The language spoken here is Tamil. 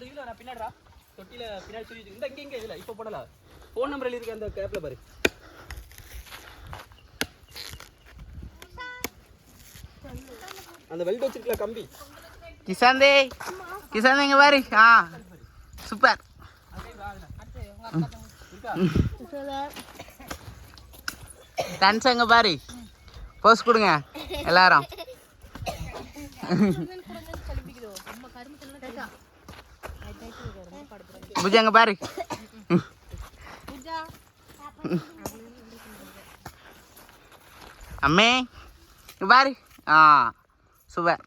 தொட்டில நான் பின்னாடிடா. தொட்டில பின்னாடி சொல்லி இந்த இங்க இங்க இதுல. இப்போ போடல. ஃபோன் நம்பர் இருக்கு அந்த கேப்ல பாரு. அந்த வெல்ட் வச்சிருக்கல கம்பி. கிசாந்தே கிசாந்தே இங்க பாரு. ஆ சூப்பர் டான்ஸ் அங்க பாரு. போஸ் கொடுங்க எல்லாரும். பூஜா அங்க பாரு அம்மே இங்க பாரு ஆ சூப்பர்